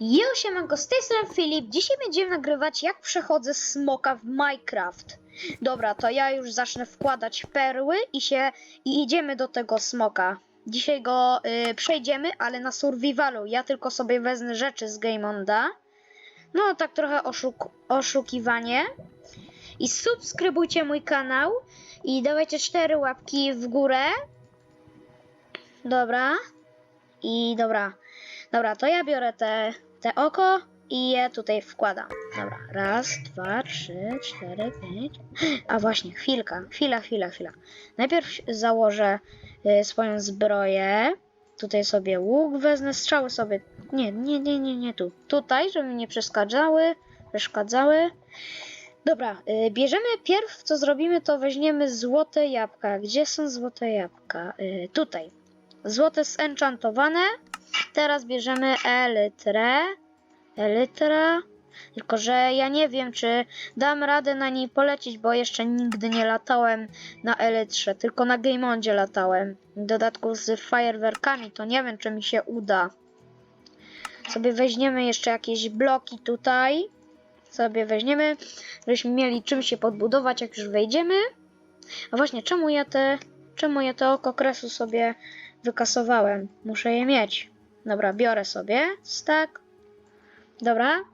Jo, siemanko, z tej strony Filip. Dzisiaj będziemy nagrywać jak przechodzę smoka w Minecraft. Dobra, to ja już zacznę wkładać perły i się i idziemy do tego smoka. Dzisiaj go y, przejdziemy, ale na survivalu. Ja tylko sobie wezmę rzeczy z Game Onda. No, tak trochę oszuk oszukiwanie. I subskrybujcie mój kanał i dawajcie cztery łapki w górę. Dobra. I dobra. Dobra, to ja biorę te, te oko i je tutaj wkładam. Dobra, raz, dwa, trzy, cztery, pięć. A właśnie, chwilka, chwila, chwila, chwila. Najpierw założę y, swoją zbroję. Tutaj sobie łuk wezmę, strzały sobie. Nie, nie, nie, nie, nie tu. Tutaj, żeby mi nie przeszkadzały. Przeszkadzały. Dobra, y, bierzemy pierw, co zrobimy, to weźmiemy złote jabłka. Gdzie są złote jabłka? Y, tutaj. Złote zenchantowane. Teraz bierzemy elytrę. Elytra. Tylko, że ja nie wiem, czy dam radę na niej polecieć, bo jeszcze nigdy nie latałem na elytrze, tylko na Gameondzie latałem. W dodatku z fajerwerkami, to nie wiem, czy mi się uda. Sobie weźmiemy jeszcze jakieś bloki tutaj. Sobie weźmiemy, żebyśmy mieli czym się podbudować, jak już wejdziemy. A właśnie, czemu ja te, czemu ja te oko kresu sobie wykasowałem? Muszę je mieć. Dobra, biorę sobie. Stack. Dobra.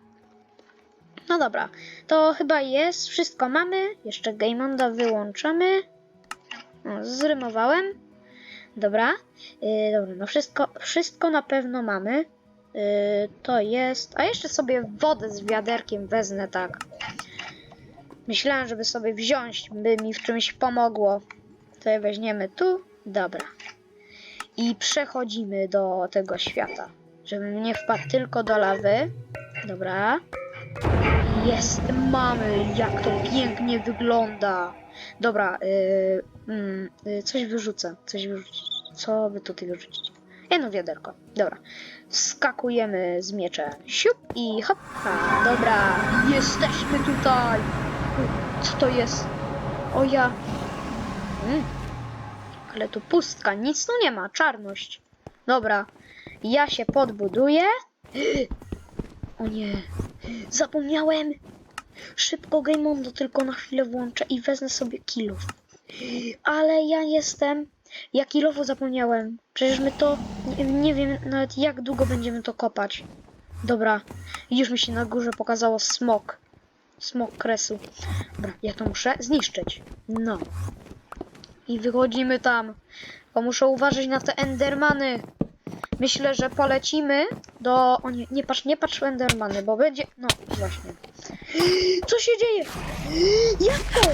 No dobra. To chyba jest. Wszystko mamy. Jeszcze Gameonda wyłączamy. Zrymowałem. Dobra. Yy, dobra, no wszystko, wszystko na pewno mamy. Yy, to jest. A jeszcze sobie wodę z wiaderkiem wezmę, tak. Myślałem, żeby sobie wziąć, by mi w czymś pomogło. To je weźmiemy tu. Dobra i przechodzimy do tego świata. Żebym nie wpadł tylko do lawy. Dobra. Jest, mamy, jak to pięknie wygląda. Dobra, yy, yy, coś wyrzucę, coś wyrzucić. Co by tutaj wyrzucić? Jedno wiaderko. Dobra. Skakujemy z mieczem. Siup i hop. A, dobra, jesteśmy tutaj. Co to jest? O ja. Mm. Ale tu pustka, nic tu nie ma, czarność. Dobra, ja się podbuduję. O nie, zapomniałem. Szybko Game Mondo tylko na chwilę włączę i wezmę sobie kilów. Ale ja jestem. Ja kilowo zapomniałem. Przecież my to. Nie, nie wiem nawet jak długo będziemy to kopać. Dobra, już mi się na górze pokazało smok. Smok kresu. Dobra, ja to muszę zniszczyć. No. I wychodzimy tam. Bo muszę uważać na te endermany. Myślę, że polecimy do... O nie, nie patrz, nie patrz endermany, bo będzie... No, właśnie. Co się dzieje? Jabłko!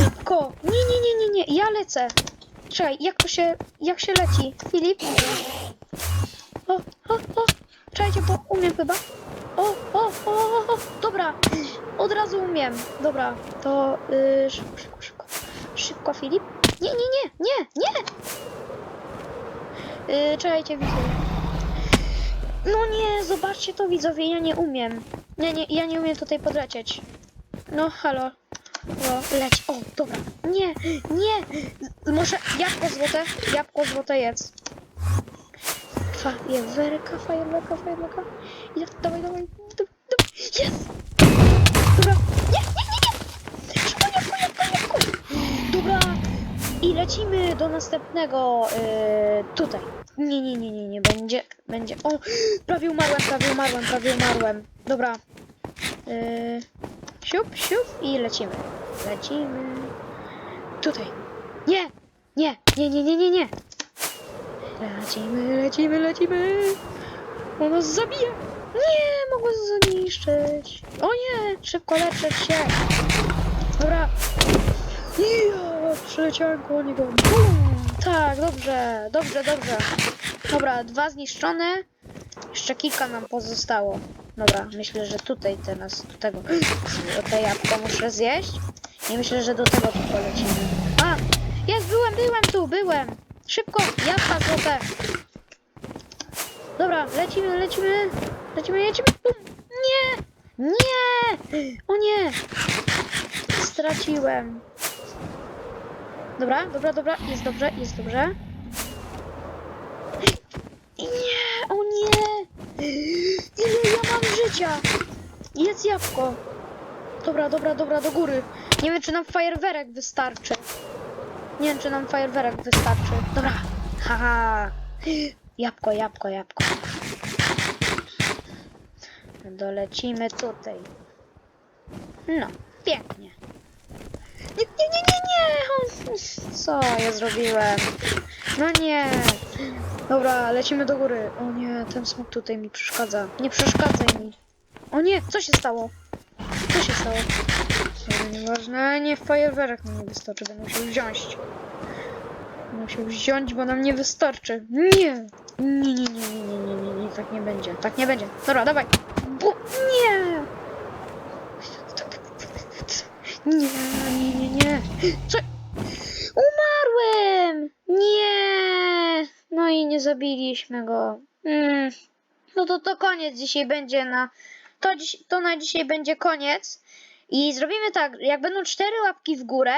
Jabłko! Nie, nie, nie, nie, nie, ja lecę. Czekaj, jak to się... Jak się leci? Filip? O, o, o! Czekajcie, bo umiem chyba. O, o, o, o, o, dobra. Od razu umiem. Dobra, to yy, szybko, szybko, szybko. Filip. Nie, nie, nie, nie, nie! Yy, czekajcie, widzowie. No nie, zobaczcie to, widzowie, ja nie umiem. Nie, nie, ja nie umiem tutaj podlecieć. No, halo. O, leć. O, dobra. Nie, nie! Może jabłko złote? Jabłko złote jedz. Fajerwerka, fajerwerka, fajerwerka. I dawaj, dawaj. Jest! Dobra. Nie, nie, nie, nie! Szybko, jabłko, jabłko, jabłko! Dobra. I lecimy do następnego yy, tutaj. Nie, nie, nie, nie, nie, będzie, będzie. O, prawie umarłem, prawie umarłem, prawie umarłem. Dobra. Yy, siup, siup i lecimy. Lecimy. Tutaj. Nie, nie, nie, nie, nie, nie, nie. Lecimy, lecimy, lecimy. Ona nas zabije. Nie, mogę zniszczyć. O nie, szybko leczyć się. Dobra. Ja, przyleciałem koło niego. Tak, dobrze, dobrze, dobrze. Dobra, dwa zniszczone. Jeszcze kilka nam pozostało. Dobra, myślę, że tutaj teraz do tego. To jabłko muszę zjeść. I myślę, że do tego tu polecimy. A! Jest, byłem, byłem tu, byłem. Szybko, jabłka złote. Dobra, lecimy, lecimy. Lecimy, lecimy. Bum. Nie! Nie! O nie! Straciłem. Dobra, dobra, dobra, jest dobrze, jest dobrze. Nie, o nie! życia! Jest jabłko! Dobra, dobra, dobra, do góry. Nie wiem, czy nam fajerwerek wystarczy. Nie wiem, czy nam fajerwerek wystarczy. Dobra. Haha. Jabłko, jabłko, jabłko. Dolecimy tutaj. No, pięknie. Nie, nie, nie, nie, nie! O, Co ja zrobiłem? No nie. Dobra, lecimy do góry. O nie, ten smok tutaj mi przeszkadza. Nie przeszkadzaj mi. O nie, co się stało? Co się stało? Dobra, nieważne, nie fajerwerek nam nie wystarczy, będę musiał wziąć. Musiał wziąć, bo nam nie wystarczy. Nie! Nie, nie, nie, nie, nie, nie, nie, nie, tak nie będzie. Tak nie będzie. Dobra, dawaj. Bu nie! Nie, nie, nie, nie. Co? Umarłem! Nie! No i nie zabiliśmy go. Mm. No to to koniec dzisiaj będzie na... To, dziś, to na dzisiaj będzie koniec. I zrobimy tak, jak będą cztery łapki w górę,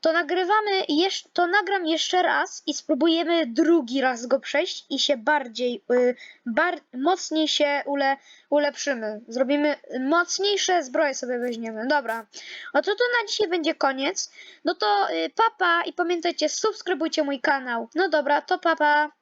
to nagrywamy, to nagram jeszcze raz i spróbujemy drugi raz go przejść i się bardziej, y, bar, mocniej się ule, ulepszymy. Zrobimy mocniejsze zbroje sobie weźmiemy. Dobra. No to to na dzisiaj będzie koniec. No to y, papa i pamiętajcie, subskrybujcie mój kanał. No dobra, to papa.